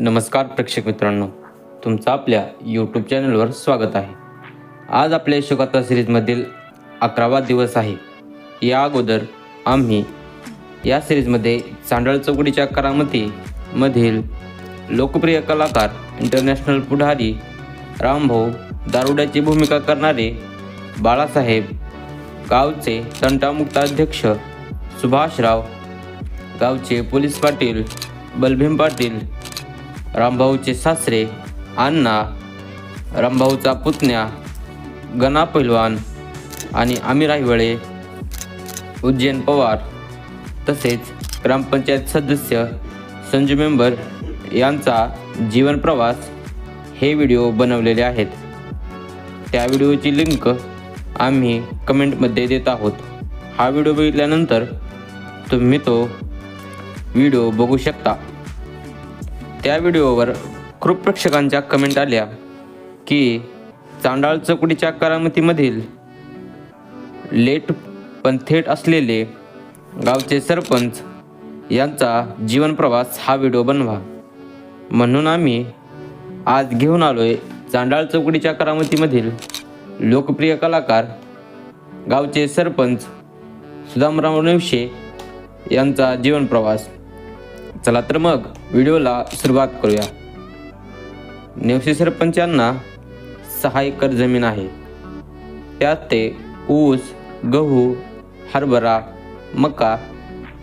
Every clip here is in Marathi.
नमस्कार प्रेक्षक मित्रांनो तुमचं आपल्या यूट्यूब चॅनलवर स्वागत आहे. आज आपल्या यशोगाथा सिरीजमधील अकरावा दिवस आहे. या अगोदर आम्ही या सिरीजमध्ये चांडळ चौकडीच्या करामतीमधील लोकप्रिय कलाकार इंटरनॅशनल पुढारी रामभाऊ दारुड्याची भूमिका करणारे बाळासाहेब गावचे तंटामुक्त अध्यक्ष सुभाषराव गावचे पोलीस पाटील बलभीम पाटील रामभाऊचे सासरे अण्णा रामभाऊचा पुतण्या गणा पैलवान आणि आमिर हिवळे उज्जैन पवार तसेच ग्रामपंचायत सदस्य संजू मेंबर यांचा जीवनप्रवास हे व्हिडिओ बनवलेले आहेत. त्या व्हिडिओची लिंक आम्ही कमेंटमध्ये देत आहोत. हा व्हिडिओ बघितल्यानंतर तुम्ही तो व्हिडिओ बघू शकता. त्या व्हिडिओवर खूप प्रेक्षकांच्या कमेंट आल्या की चांडाळ चौकडीच्या करामतीमधील लेट पण थेट असलेले गावचे सरपंच यांचा जीवनप्रवास हा व्हिडिओ बनवा. म्हणून आम्ही आज घेऊन आलो आहे चांडाळ चौकडीच्या करामतीमधील लोकप्रिय कलाकार गावचे सरपंच सुदामराव नेवशे यांचा जीवनप्रवास चला तर मग व्हिडिओला सुरुवात करूया. नेवसे सरपंचांना सहा एकर जमीन आहे. त्यात ते ऊस गहू हरभरा मका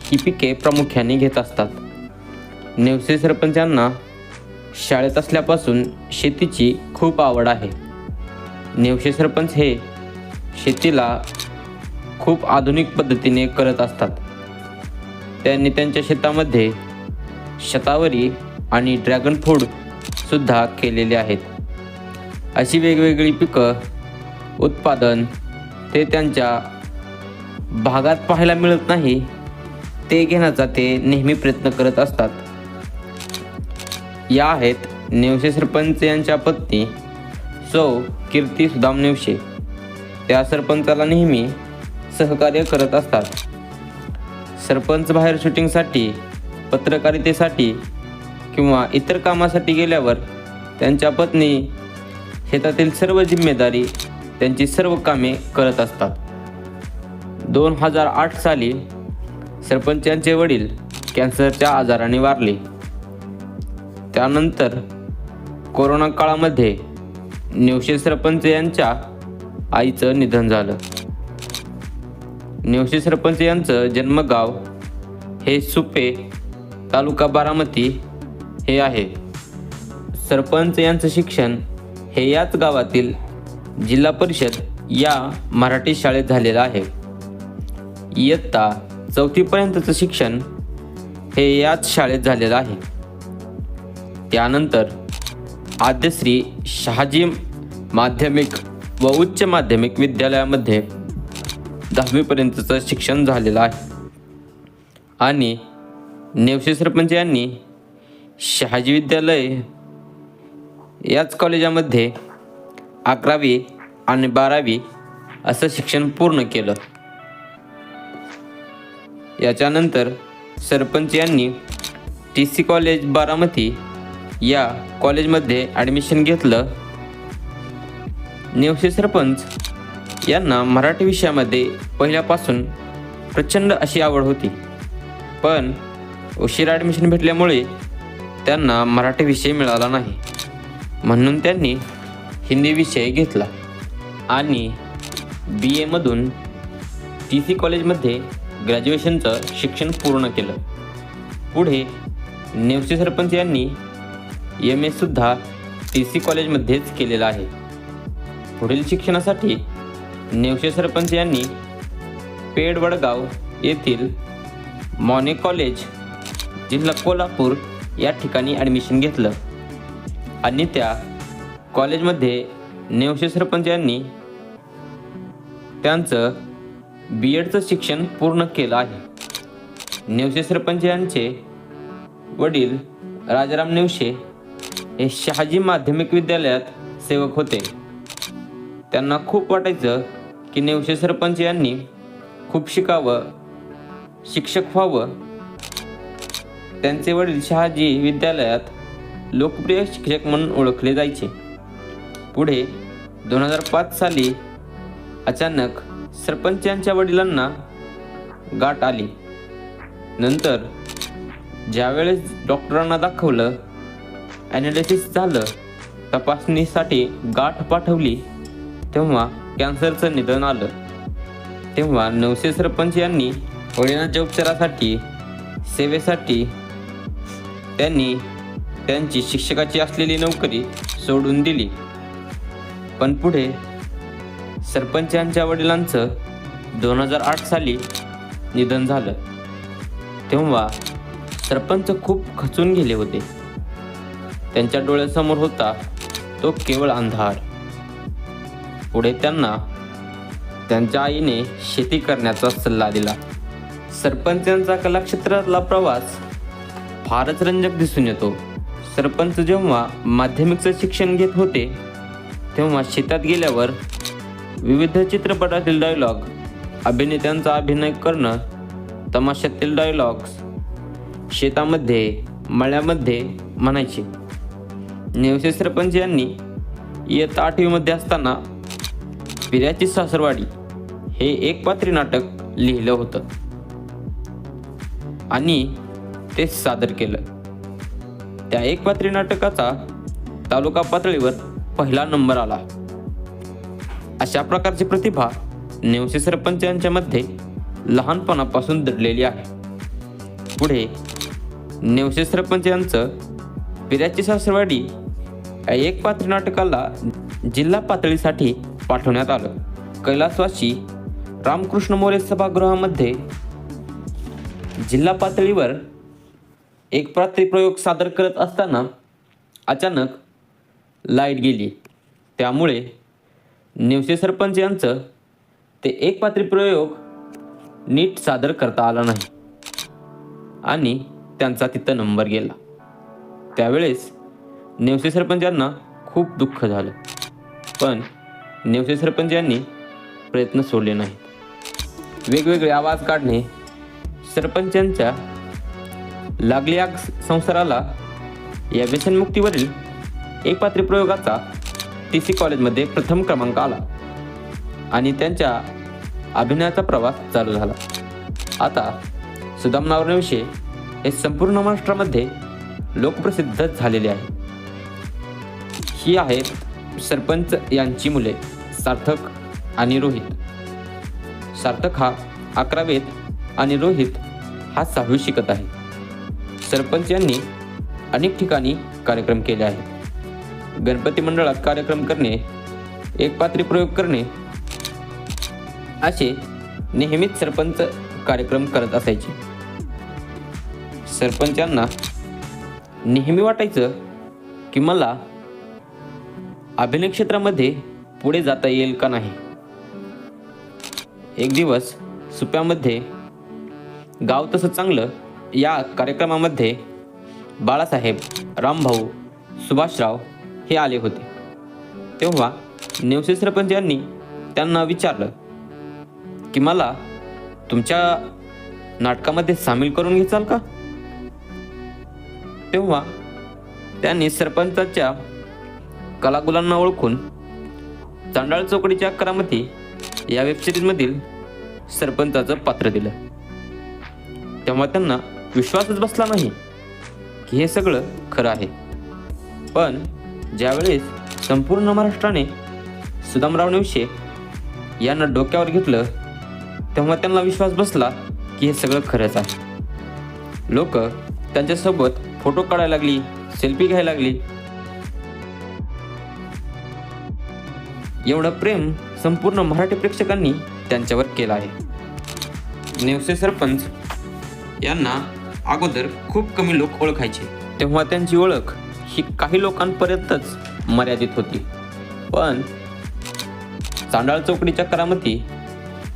ही पिके प्रामुख्याने घेत असतात. नेवसे सरपंचांना शाळेत असल्यापासून शेतीची खूप आवड आहे. नेवसे सरपंच हे शेतीला खूप आधुनिक पद्धतीने करत असतात. त्यांनी त्यांच्या शेतामध्ये शतावरी आणि ड्रॅगन फ्रूट सुद्धा केलेले आहेत. अशी वेगवेगळी पिकं उत्पादन ते त्यांच्या भागात पाहायला मिळत नाही ते घेण्याचा ते नेहमी प्रयत्न करत असतात. या आहेत नेवशे सरपंच यांच्या पत्नी सौ कीर्ती सुदाम नेवशे. त्या सरपंचाला नेहमी सहकार्य करत असतात. सरपंच बाहेर शूटिंगसाठी पत्रकारितेसाठी किंवा इतर कामासाठी गेल्यावर त्यांच्या पत्नी शेतातील सर्व जिम्मेदारी त्यांची सर्व कामे करत असतात. दोन हजार आठ साली सरपंच यांचे वडील कॅन्सरच्या आजाराने वारले. त्यानंतर कोरोना काळामध्ये नेवशे सरपंच यांच्या आईचं निधन झालं. नेवशे सरपंच यांचं जन्मगाव हे सुपे तालुका बारामती हे आहे. सरपंच यांचं शिक्षण हे याच गावातील जिल्हा परिषद या मराठी शाळेत झालेलं आहे. इयत्ता चौथीपर्यंतचं शिक्षण हे याच शाळेत झालेलं आहे. त्यानंतर आद्यश्री शहाजी माध्यमिक व उच्च माध्यमिक विद्यालयामध्ये दहावीपर्यंतचं शिक्षण झालेलं आहे. आणि नेवसे सरपंच यांनी शहाजी विद्यालय याच कॉलेजामध्ये अकरावी आणि बारावी असं शिक्षण पूर्ण केलं. याच्यानंतर सरपंच यांनी टी सी कॉलेज बारामती या कॉलेजमध्ये ॲडमिशन घेतलं. नेवसे सरपंच यांना मराठी विषयामध्ये पहिल्यापासून प्रचंड अशी आवड होती. पण उशीर ॲडमिशन भेटल्यामुळे त्यांना मराठी विषय मिळाला नाही. म्हणून त्यांनी हिंदी विषय घेतला आणि बी एमधून टी सी कॉलेजमध्ये ग्रॅज्युएशनचं शिक्षण पूर्ण केलं. पुढे नेवसे सरपंच यांनी एम एसुद्धा टी सी कॉलेजमध्येच केलेलं आहे. पुढील शिक्षणासाठी नेवसे सरपंच यांनी पेड वडगाव येथील मॉने कॉलेज जिल्हा कोल्हापूर या ठिकाणी ॲडमिशन घेतलं. आणि त्या कॉलेजमध्ये नेवशे सरपंच यांनी त्यांचं बी एडचं शिक्षण पूर्ण केलं आहे. नेवशे सरपंच यांचे वडील राजाराम नेवशे हे शहाजी माध्यमिक विद्यालयात सेवक होते. त्यांना खूप वाटायचं की नेवशे सरपंच यांनी खूप शिकावं शिक्षक व्हावं त्यांचे वडील शहाजी विद्यालयात लोकप्रिय शिक्षक म्हणून ओळखले जायचे. पुढे दोन हजार पाच साली अचानक सरपंच यांच्या वडिलांना गाठ आली. नंतर ज्यावेळेस डॉक्टरांना दाखवलं ॲनालिसिस झालं तपासणीसाठी गाठ पाठवली तेव्हा कॅन्सरचं निधन आलं. तेव्हा नवसे सरपंच यांनी वडिलांच्या उपचारासाठी सेवेसाठी त्यांनी त्यांची शिक्षकाची असलेली नोकरी सोडून दिली. पण पुढे सरपंचांच्या वडिलांचं दोन हजार आठ साली निधन झालं. तेव्हा सरपंच खूप खचून गेले होते. त्यांच्या डोळ्यासमोर होता तो केवळ अंधार. पुढे त्यांना त्यांच्या आईने शेती करण्याचा सल्ला दिला. सरपंचांचा कलाक्षेत्रातला प्रवास फारच रंजक दिसून येतो. सरपंच जेव्हा माध्यमिकचं शिक्षण घेत होते तेव्हा शेतात गेल्यावर विविध चित्रपटातील डायलॉग अभिनेत्यांचा अभिनय करणं तमाशातील डायलॉग्स शेतामध्ये मळ्यामध्ये म्हणायचे. नेवसे सरपंच यांनी इयत्ता आठवीमध्ये असताना पिऱ्याची सासरवाडी हे एक पात्री नाटक लिहिलं होतं. आणि ते सादर केलं. त्या एकपात्री नाटकाचा तालुका पातळीवर पहिला नंबर आला. अशा प्रकारची प्रतिभा नेवसे सरपंच यांच्यामध्ये लहानपणापासून दडलेली आहे. पुढे नेवसे सरपंच यांचं पिऱ्याची सासरवाडी या एकपात्री नाटकाला जिल्हा पातळीसाठी पाठवण्यात आलं. कैलासवासी रामकृष्ण मोरे सभागृहामध्ये जिल्हा पातळीवर एक पात्री प्रयोग सादर करत असताना अचानक लाइट गेली. त्यामुळे नेवसे सरपंच यांचं ते एक पात्रीप्रयोग नीट सादर करता आला नाही. आणि त्यांचा तिथं नंबर गेला. त्यावेळेस नेवसे सरपंचांना खूप दुःख झालं. पण नेवसे सरपंच यांनी प्रयत्न सोडले नाहीत. वेगवेगळे आवाज काढणे सरपंचांच्या लागली आग संसाराला या व्यसनमुक्तीवरील एक पात्री प्रयोगाचा टी सी कॉलेजमध्ये प्रथम क्रमांक आला आणि त्यांच्या अभिनयाचा प्रवास चालू झाला. आता सुदाम नावरविषयी हे संपूर्ण महाराष्ट्रामध्ये लोकप्रसिद्ध झालेले आहे. ही आहेत सरपंच यांची मुले सार्थक आणि रोहित. सार्थक हा अकरावीत आणि रोहित हा सहावी शिकत आहे. सरपंच यांनी अनेक ठिकाणी कार्यक्रम केले आहेत. गणपती मंडळात कार्यक्रम करणे एक पात्री प्रयोग करणे असे नेहमीच सरपंच कार्यक्रम करत असायचे. सरपंचांना नेहमी वाटायचं की मला अभिनय क्षेत्रामध्ये पुढे जाता येईल का नाही. एक दिवस सुप्यामध्ये गाव तसं चांगलं या कार्यक्रमामध्ये बाळासाहेब रामभाऊ सुभाषराव हे आले होते. तेव्हा नेवसे सरपंच यांनी त्यांना विचारलं की मला तुमच्या नाटकामध्ये सामील करून घेचाल का? तेव्हा त्यांनी सरपंचाच्या कलागुलांना ओळखून चांडाळ चौकडीच्या करामती या वेबसिरीजमधील सरपंचाचं पात्र दिलं. तेव्हा त्यांना विश्वासच बसला नाही की हे सगळं खरं आहे. पण ज्यावेळेस संपूर्ण महाराष्ट्राने सुदामराव नेवशे यांना डोक्यावर घेतलं तेव्हा त्यांना विश्वास बसला की हे सगळं खरंच आहे. लोक त्यांच्यासोबत फोटो काढायला लागली सेल्फी घ्यायला लागली. एवढं प्रेम संपूर्ण मराठी प्रेक्षकांनी त्यांच्यावर केलं आहे. नेवसे सरपंच यांना अगोदर खूप कमी लोक ओळखायचे. तेव्हा त्यांची ओळख ही काही लोकांपर्यंतच मर्यादित होती. पण चांडाळ चौकडीच्या करामती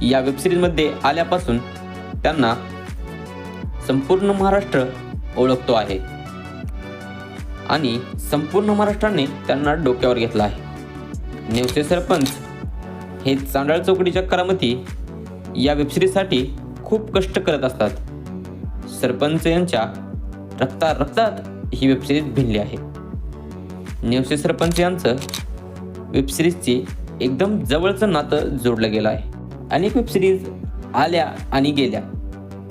या वेबसिरीजमध्ये आल्यापासून त्यांना संपूर्ण महाराष्ट्र ओळखतो आहे. आणि संपूर्ण महाराष्ट्राने त्यांना डोक्यावर घेतला आहे. नेवसे सरपंच हे चांडाळ चौकडीच्या करामती या वेबसिरीजसाठी खूप कष्ट करत असतात. सरपंच यांच्या रक्ता रक्तात ही वेबसिरीज भिनली आहे. नेवसे सरपंच यांचं वेबसिरीजची एकदम जवळचं नातं जोडलं गेलं आहे. अनेक वेबसिरीज आल्या आणि गेल्या.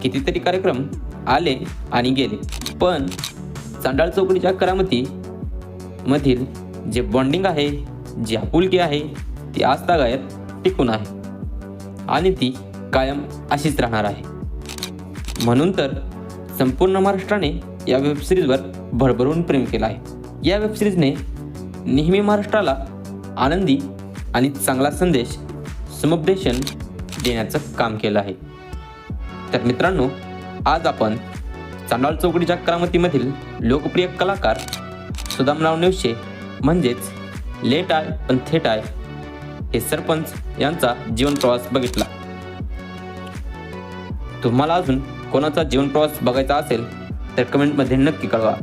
कितीतरी कार्यक्रम आले आणि गेले. पण चांडाळ चौकडीच्या करामती मधील जे बॉन्डिंग आहे जी आपुलकी आहे ती आजतागायत टिकून आहे. आणि ती कायम अशीच राहणार आहे. म्हणून तर संपूर्ण महाराष्ट्राने या वेबसिरीजवर भरभरून प्रेम केलं आहे. या वेबसिरीजने नेहमी महाराष्ट्राला आनंदी आणि चांगला संदेश समुपदेशन देण्याचं काम केलं आहे. तर मित्रांनो आज आपण चांडाळ चौकडीच्या करामतीमधील लोकप्रिय कलाकार सुदामराव नेवशे म्हणजेच लेट आय पण थेट आय हे सरपंच यांचा जीवन प्रवास बघितला. तुम्हाला अजून कोणाचा जीवन प्रवास बघायचा असेल तर कमेंटमध्ये नक्की कळवा.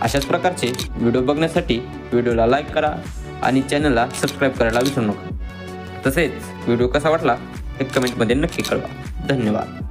अशाच प्रकारचे व्हिडिओ बघण्यासाठी व्हिडिओला लाईक करा आणि चॅनलला सबस्क्राईब करायला विसरू नका. तसेच व्हिडिओ कसा वाटला हे कमेंटमध्ये नक्की कळवा. धन्यवाद.